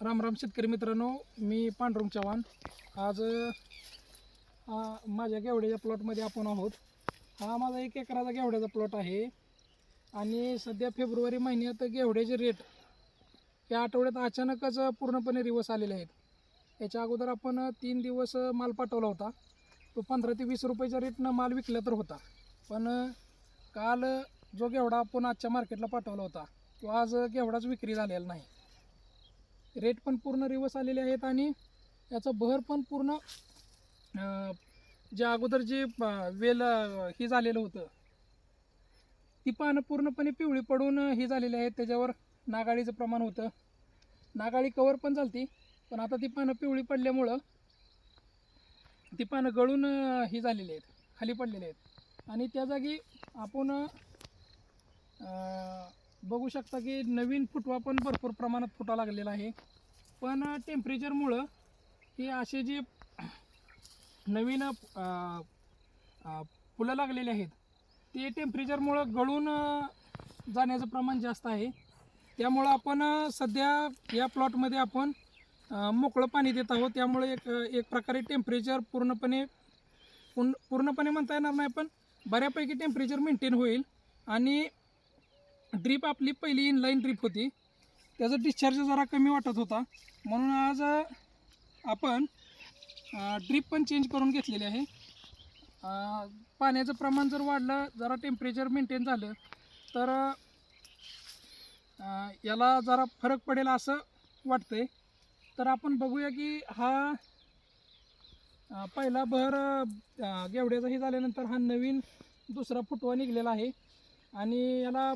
राम राम शेतकरी मित्रांनो मी पांडुरंग चव्हाण. आज अ, माझ्या गेवड्याच्या प्लॉटमध्ये आपण आहोत. हा माझा एक एकराचा गेवड्याचा प्लॉट आहे. आणि सध्या फेब्रुवारी महिन्यात गेवड्याचे रेट या आठवड्यात अचानकच पूर्णपणे रिवर्स आलेले आहेत. याच्या अगोदर आपण तीन दिवस माल पाठवला होता. तो पंधरा ते वीस रुपयाच्या रेटनं माल विकला तर होता. पण काल जो घेवडा आपण आजच्या मार्केटला पाठवला होता तो आज घेवडाच विक्री झालेला नाही. रेट पण पूर्ण रिवर्स आलेले आहेत आणि याचा बहर पण पूर्ण ज्या जे अगोदर जे वेल हे झालेलं होतं ती पानं पूर्णपणे पिवळी पडून हे झालेली आहेत. त्याच्यावर नागाळीचं प्रमाण होतं. नागाळी कवर पण चालती पण आता ती पानं पिवळी पडल्यामुळं ती पानं गळून ही झालेली आहेत खाली पडलेली आहेत. आणि त्या जागी आपण बघू शकता की नवीन फुटवा पण भरपूर प्रमाणात फुटा लागलेला आहे. पण टेम्परेचरमुळं हे असे जे नवीन फुलं लागलेले आहेत ते टेम्परेचरमुळं गळून जाण्याचं प्रमाण जास्त आहे. त्यामुळं आपण सध्या या प्लॉटमध्ये आपण मोकळं पाणी देत आहोत. त्यामुळे एक एक प्रकारे टेम्परेचर पूर्णपणे पूर्ण पूर्णपणे म्हणता येणार नाही पण बऱ्यापैकी टेम्परेचर मेंटेन होईल. आणि ड्रीप आपली पहिली इनलाईन ड्रीप होती. त्याचा डिस्चार्ज जरा कमी वाटत होता. म्हणून आज आपण ड्रीप पण चेंज करून घेतलेली आहे. पाण्याचं प्रमाण जर वाढलं जरा टेम्परेचर मेंटेन झालं तर याला जरा फरक पडेल असं वाटतंय. तर आपण बघूया की हा पहिला बहर गेवड्याचाही झाल्यानंतर हा नवीन दुसरा फुटवा निघलेला आहे. आणि याला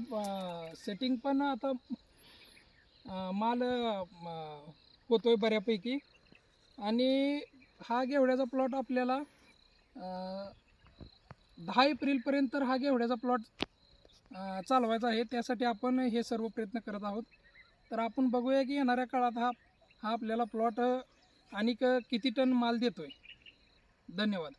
सेटिंग पण आता माल होतोय बऱ्यापैकी. आणि हा घेवड्याचा प्लॉट आपल्याला दहा एप्रिलपर्यंत तर हा घेवड्याचा प्लॉट चालवायचा आहे. त्यासाठी आपण हे सर्व प्रयत्न करत आहोत. तर आपण बघूया की येणाऱ्या काळात हा हा आपल्याला प्लॉट आणि किती टन माल देतोय. धन्यवाद.